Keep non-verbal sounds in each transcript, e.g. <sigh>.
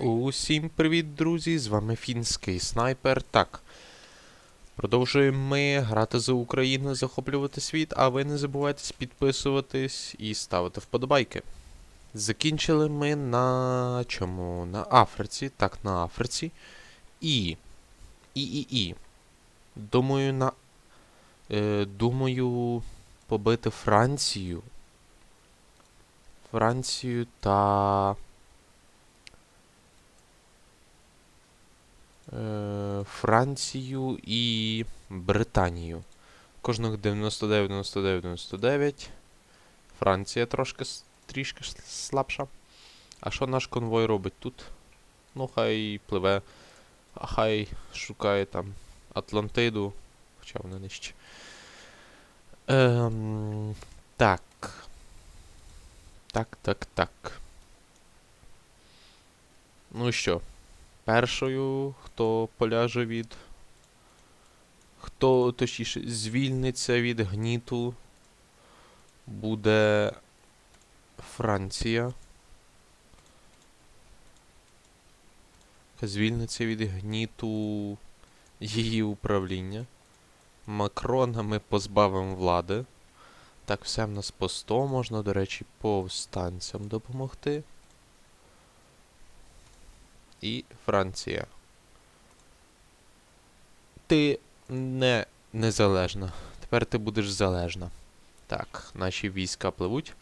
Усім привіт, друзі! З вами фінський снайпер. Так. Продовжуємо ми грати за Україну, захоплювати світ, а ви не забувайте підписуватись і ставити вподобайки. Закінчили ми на чому? На Африці. Так, на Африці. І. І, і, і. Думаю, на. Е, думаю, побити Францію. Францію та. Францію і Британію. Кожних 99, 99, 99. Франція трошки трішки слабша. А що наш конвой робить тут? Ну, хай пливе, а хай шукає там Атлантиду, хоча вона нижче. Ем, так. Так, так, так. Ну що, першою, хто поляже від. Хто, точніше, звільниться від гніту, буде Франція. Звільниться від гніту її управління. Макрона ми позбавимо влади. Так, все в нас по 100. Можна, до речі, повстанцям допомогти. І Франція. Ти не незалежна. Тепер ти будеш залежна. Так, наші війська пливуть.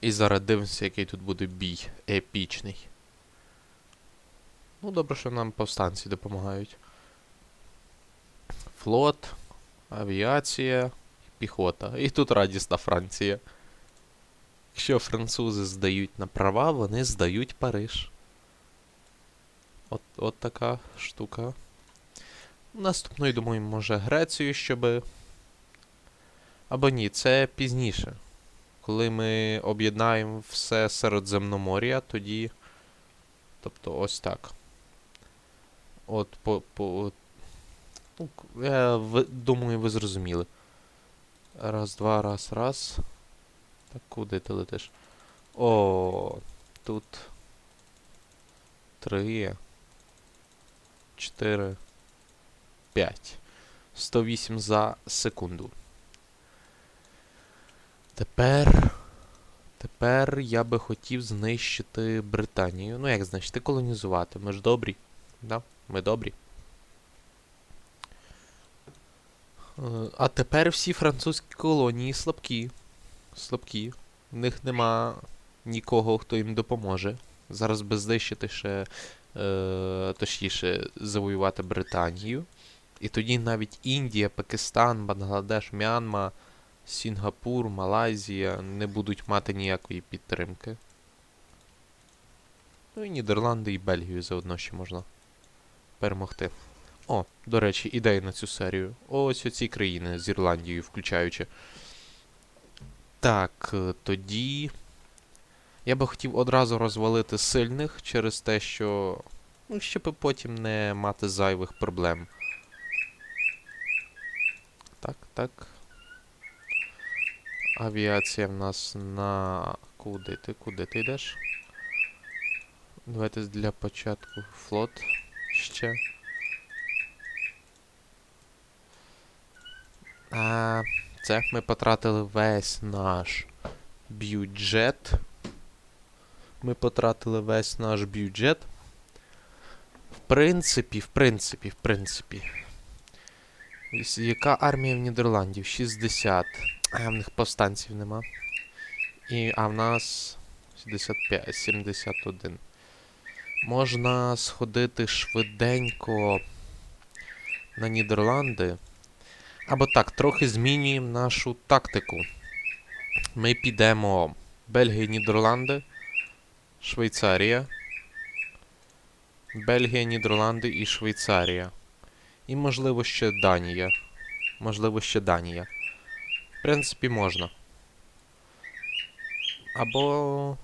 І зараз дивимося, який тут буде бій. Епічний. Ну, добре, що нам повстанці допомагають. Флот, авіація, піхота. І тут радісна Франція. Якщо французи здають на права, вони здають Париж. От, от така штука. Наступною, думаю, може Грецію, щоб. Або ні, це пізніше. Коли ми об'єднаємо все Середземномор'я, тоді. Тобто ось так. От по. по... Ну, я ви- думаю, ви зрозуміли. Раз, два, раз, раз. Так, куди ти летиш? О, тут. Три. 4, 5. 108 за секунду. Тепер. Тепер я би хотів знищити Британію. Ну, як знищити, колонізувати. Ми ж добрі. Да? Ми добрі. Е, А тепер всі французькі колонії слабкі. Слабкі. В них нема нікого, хто їм допоможе. Зараз би знищити ще точніше, завоювати Британію. І тоді навіть Індія, Пакистан, Бангладеш, Мянма, Сінгапур, Малайзія не будуть мати ніякої підтримки. Ну і Нідерланди і Бельгію заодно ще можна перемогти. О, до речі, ідея на цю серію. Ось оці країни з Ірландією включаючи. Так, е, тоді. Я би хотів одразу розвалити сильних через те, що. Ну, щоб потім не мати зайвих проблем. Так, так. Авіація в нас на. Куди ти? Куди ти йдеш? Давайте для початку флот ще. А, це ми потратили весь наш бюджет. Ми потратили весь наш бюджет. В принципі, в принципі, в принципі. Яка армія в Нідерландів? 60. А в них повстанців нема. І, а в нас 75, 71. Можна сходити швиденько на Нідерланди. Або так, трохи змінюємо нашу тактику. Ми підемо Бельгія, Нідерланди, Швейцарія. Бельгія, Нідерланди і Швейцарія. І, можливо, ще Данія. Можливо, ще Данія. В принципі, можна. Або.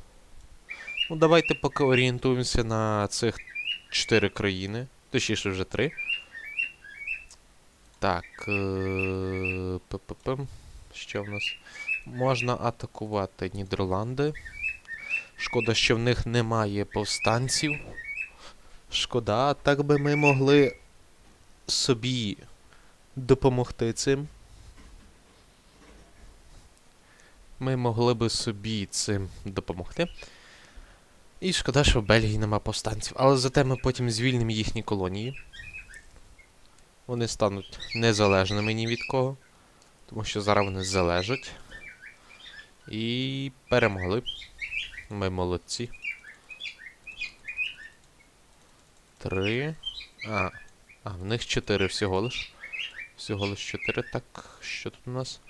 Ну, давайте поки орієнтуємося на цих чотири країни. Точніше, вже три. Так. е. Що в нас? Можна атакувати Нідерланди. Шкода, що в них немає повстанців. Шкода, так би ми могли собі допомогти цим. Ми могли би собі цим допомогти. І шкода, що в Бельгії нема повстанців. Але зате ми потім звільнимо їхні колонії. Вони стануть незалежними ні від кого. Тому що зараз вони залежать. І перемогли. Ми молодці. Три. А. А, в них чотири всього лиш. Всього лиш чотири. Так, що тут у нас?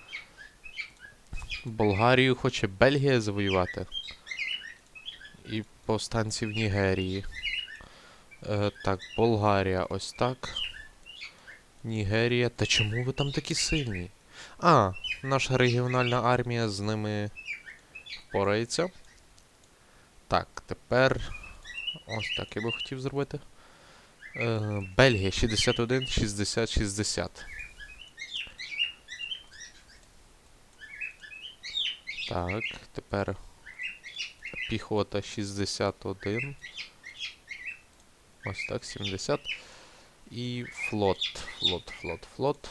Болгарію хоче Бельгія завоювати. І повстанці в Нігерії. Е, так, Болгарія ось так. Нігерія. Та чому ви там такі сильні? А, наша регіональна армія з ними порається. Так, тепер. Ось так я би хотів зробити. Е, Бельгія 61, 60, 60. Так, тепер піхота 61. Ось так, 70. І флот, флот, флот, флот.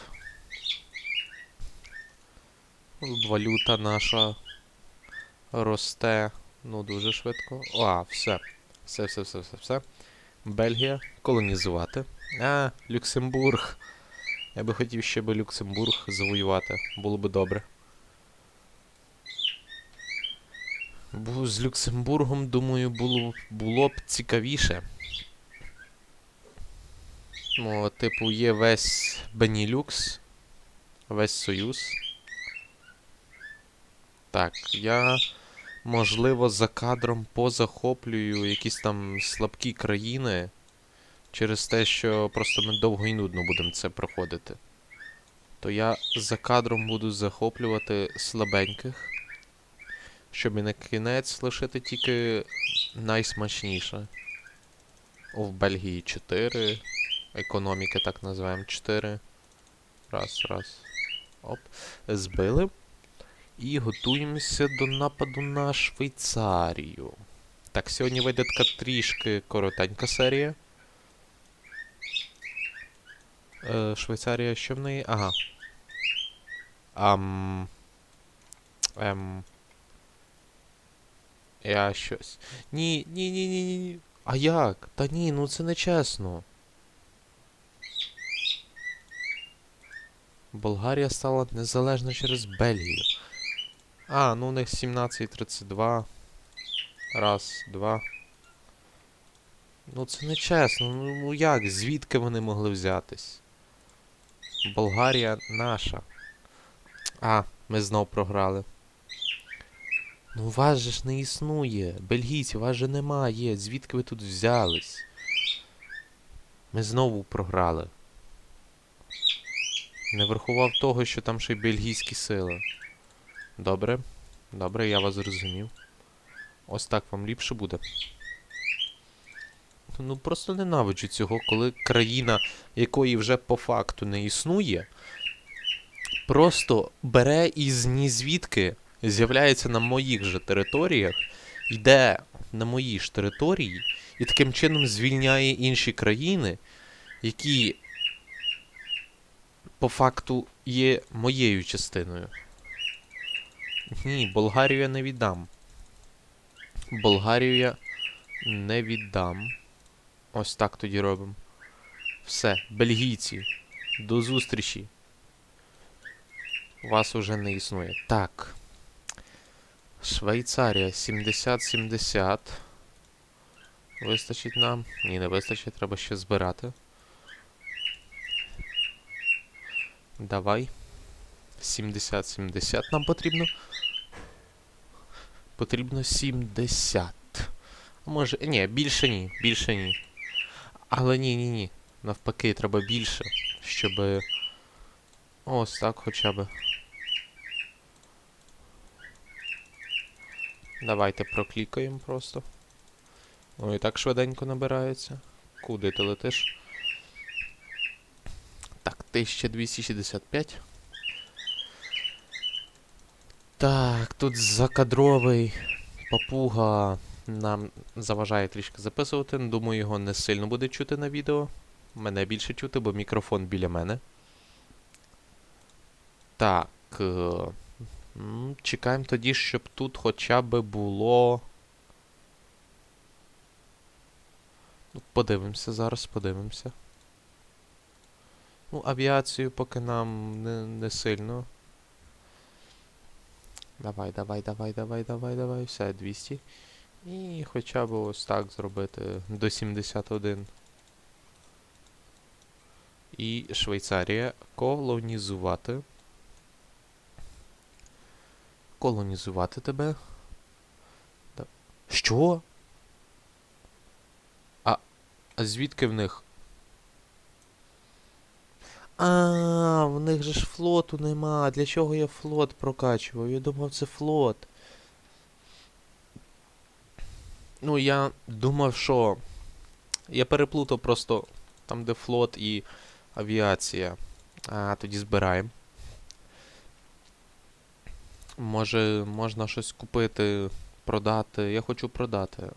Валюта наша росте. Ну, дуже швидко. А, все. Все, все, все, все, все. Бельгія. Колонізувати. А, Люксембург. Я би хотів ще би Люксембург завоювати. Було би добре. Бо з Люксембургом, думаю, було, було б цікавіше. Ну, типу, є весь Бенілюкс, весь Союз. Так, я, можливо, за кадром позахоплюю якісь там слабкі країни через те, що просто ми довго і нудно будемо це проходити. То я за кадром буду захоплювати слабеньких, щоб і на кінець лишити тільки найсмачніше. О, в Бельгії 4. Економіки так називаємо 4. Раз, раз. Оп. Збили. І готуємося до нападу на Швейцарію. Так, сьогодні вийде така трішки коротенька серія. Е, Швейцарія, що в неї? Ага. Ам. Ем. Я щось. Ні, ні, ні, ні, ні. А як? Та ні, ну це не чесно. Болгарія стала незалежна через Бельгію. А, ну у них 17.32. Раз, два. Ну це не чесно. Ну ну як? Звідки вони могли взятись? Болгарія наша. А, ми знов програли. Ну вас же ж не існує. Бельгійці, вас же немає. Звідки ви тут взялись? Ми знову програли. Не врахував того, що там ще й бельгійські сили. Добре. Добре, я вас зрозумів. Ось так вам ліпше буде. Ну просто ненавиджу цього, коли країна, якої вже по факту не існує, просто бере із нізвідки, з'являється на моїх же територіях, йде на мої ж території і таким чином звільняє інші країни, які по факту є моєю частиною. Ні, Болгарію я не віддам. Болгарію я не віддам. Ось так тоді робимо. Все, бельгійці. До зустрічі. Вас уже не існує. Так. Швейцарія 70-70. Вистачить нам. Ні, не вистачить, треба ще збирати. Давай. 70-70 нам потрібно. Потрібно 70. Може. Ні, більше ні. Більше ні. Але ні, ні, ні. Навпаки, треба більше. Щоб. Ось так хоча б. Давайте проклікаємо просто. Ой, так швиденько набирається. Куди ти летиш? Так, 1265. Так, тут закадровий папуга нам заважає трішки записувати. Думаю, його не сильно буде чути на відео. Мене більше чути, бо мікрофон біля мене. Так. е, Чекаємо тоді, щоб тут хоча б було. Ну, подивимося зараз, подивимося. Ну, авіацію поки нам не, не сильно. Давай, давай, давай, давай, давай, давай. Все, 200. І хоча б ось так зробити до 71. І Швейцарія колонізувати. Колонізувати тебе. Що? А, а звідки в них? А, в них же ж флоту нема. Для чого я флот прокачував? Я думав, це флот. Ну, я думав, що. Я переплутав просто там, де флот і авіація. А, тоді збираємо. Може, можна щось купити, продати. Я хочу продати.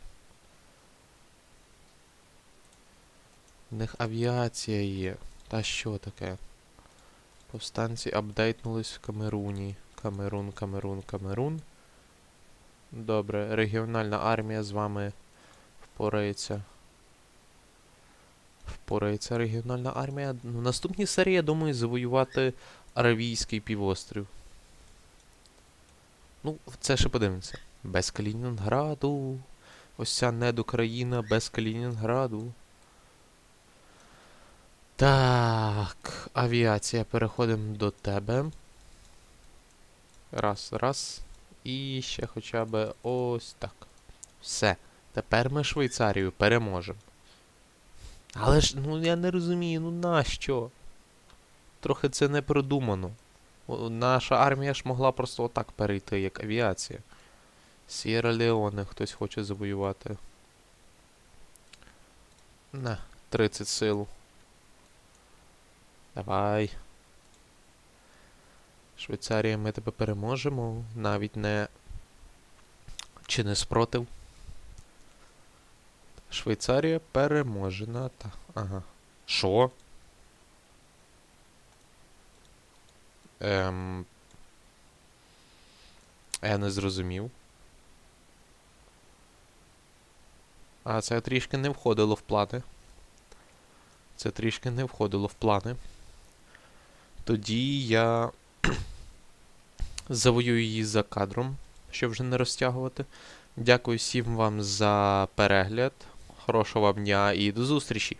У них авіація є. Та що таке? Повстанці апдейтнулись в Камеруні. Камерун, Камерун, Камерун. Добре, регіональна армія з вами впорається. Впорається регіональна армія. Ну, В наступній серії, я думаю, завоювати Аравійський півострів. Ну, це ще подивимося. Без Калінінграду. Ось ця недокраїна без Калінінграду. Так, авіація, переходимо до тебе. Раз, раз. І ще хоча б ось так. Все. Тепер ми Швейцарію переможемо. Але ж, ну я не розумію, ну нащо? Трохи це не продумано. Наша армія ж могла просто отак перейти, як авіація. Сєра Леоне хтось хоче завоювати. На, 30 сил. Давай. Швейцарія, ми тебе переможемо. Навіть не. Чи не спротив. Швейцарія переможена. Та. Ага. Що? Ем. Я не зрозумів. А це трішки не входило в плани. Це трішки не входило в плани. Тоді я <clears throat> завоюю її за кадром, щоб вже не розтягувати. Дякую всім вам за перегляд. Хорошого вам дня і до зустрічі!